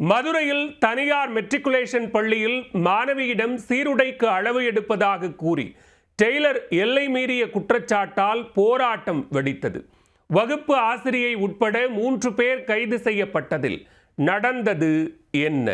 மதுரையில் தனியார் மெட்ரிகுலேஷன் பள்ளியில் மாணவியிடம் சீருடைக்கு அளவு எடுப்பதாக கூறி டெய்லர் எல்லை மீறிய குற்றச்சாட்டால் போராட்டம் வெடித்தது. வகுப்பு ஆசிரியை உட்பட மூன்று பேர் கைது செய்யப்பட்டதில் நடந்தது என்ன?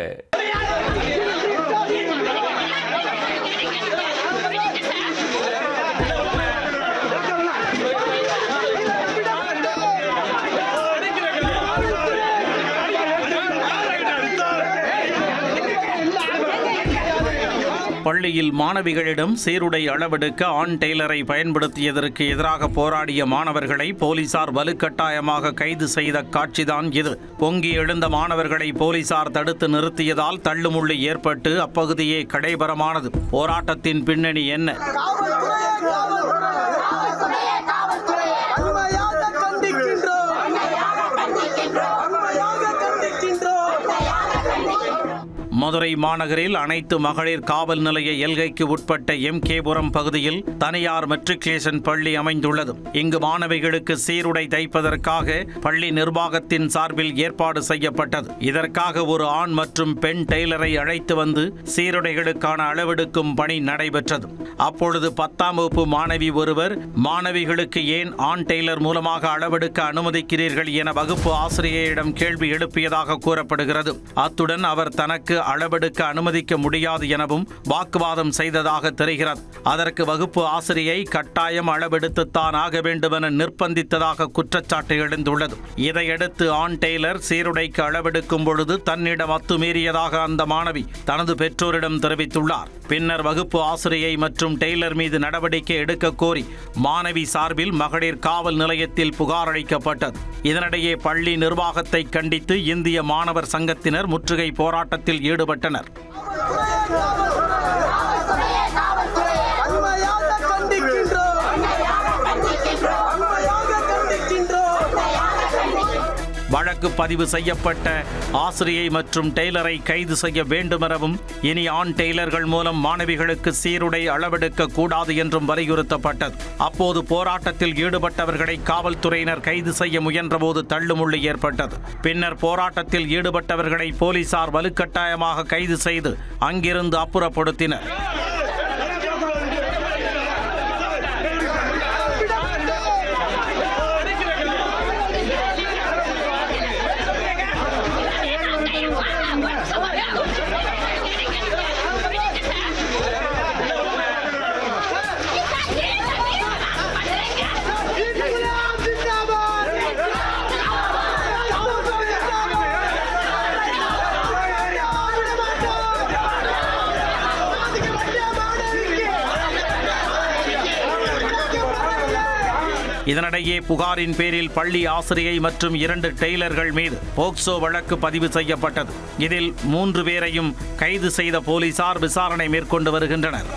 பள்ளியில் மாணவிகளிடம் சீருடை அளவெடுக்க ஆண் டெய்லரை பயன்படுத்தியதற்கு எதிராக போராடிய மாணவர்களை போலீசார் வலுக்கட்டாயமாக கைது செய்த காட்சிதான் இது. பொங்கி எழுந்த மாணவர்களை போலீசார் தடுத்து நிறுத்தியதால் தள்ளுமுள்ளு ஏற்பட்டு அப்பகுதியே கடைபரமானது. போராட்டத்தின் பின்னணி என்ன? மதுரை மாநகரில் அனைத்து மகளிர் காவல் நிலைய எல்கைக்கு உட்பட்ட எம் கேபுரம் பகுதியில் தனியார் மெட்ரிகுலேஷன் பள்ளி அமைந்துள்ளது. இங்கு மாணவிகளுக்கு சீருடை தைப்பதற்காக பள்ளி நிர்வாகத்தின் சார்பில் ஏற்பாடு செய்யப்பட்டது. இதற்காக ஒரு ஆண் மற்றும் பெண் டெய்லரை அழைத்து வந்து சீருடைகளுக்கான அளவெடுக்கும் பணி நடைபெற்றது. அப்பொழுது பத்தாம் வகுப்பு மாணவி ஒருவர் மாணவிகளுக்கு ஏன் ஆண் டெய்லர் மூலமாக அளவெடுக்க அனுமதிக்கிறீர்கள் என வகுப்பு ஆசிரியரிடம் கேள்வி எழுப்பியதாக கூறப்படுகிறது. அத்துடன் அவர் தனக்கு அளவெடுக்க அனுமதிக்க முடியாது எனவும் வாக்குவாதம் செய்ததாக தெரிகிறது. அதற்கு வகுப்பு ஆசிரியை கட்டாயம் அளவெடுத்துத்தான் ஆக வேண்டுமென நிர்பந்தித்ததாக குற்றச்சாட்டு எழுந்துள்ளது. இதையடுத்து ஆண் டெய்லர் சீருடைக்கு அளவெடுக்கும் பொழுது தன்னிடம் அத்துமீறியதாக அந்த மாணவி தனது பெற்றோரிடம் தெரிவித்துள்ளார். பின்னர் வகுப்பு ஆசிரியை மற்றும் டெய்லர் மீது நடவடிக்கை எடுக்க கோரி மாணவி சார்பில் மகளிர் காவல் நிலையத்தில் புகார் அளிக்கப்பட்டது. இதனிடையே பள்ளி நிர்வாகத்தை கண்டித்து இந்திய மாணவர் சங்கத்தினர் முற்றுகை போராட்டத்தில் ஈடுபட்டனர். வழக்கு பதிவு செய்யப்பட்ட ஆசிரியை மற்றும் டெய்லரை கைது செய்ய வேண்டுமெனவும் இனி ஆண் டெய்லர்கள் மூலம் மாணவிகளுக்கு சீருடை அளவெடுக்க கூடாது என்றும் வலியுறுத்தப்பட்டது. அப்போது போராட்டத்தில் ஈடுபட்டவர்களை காவல்துறையினர் கைது செய்ய முயன்றபோது தள்ளுமுள்ளு ஏற்பட்டது. பின்னர் போராட்டத்தில் ஈடுபட்டவர்களை போலீசார் வலுக்கட்டாயமாக கைது செய்து அங்கிருந்து அப்புறப்படுத்தினர். இதனிடையே புகாரின் பேரில் பள்ளி ஆசிரியை மற்றும் இரண்டு டெய்லர்கள் மீது போக்சோ வழக்கு பதிவு செய்யப்பட்டது. இதில் மூன்று பேரையும் கைது செய்த போலீசார் விசாரணை மேற்கொண்டு வருகின்றனர்.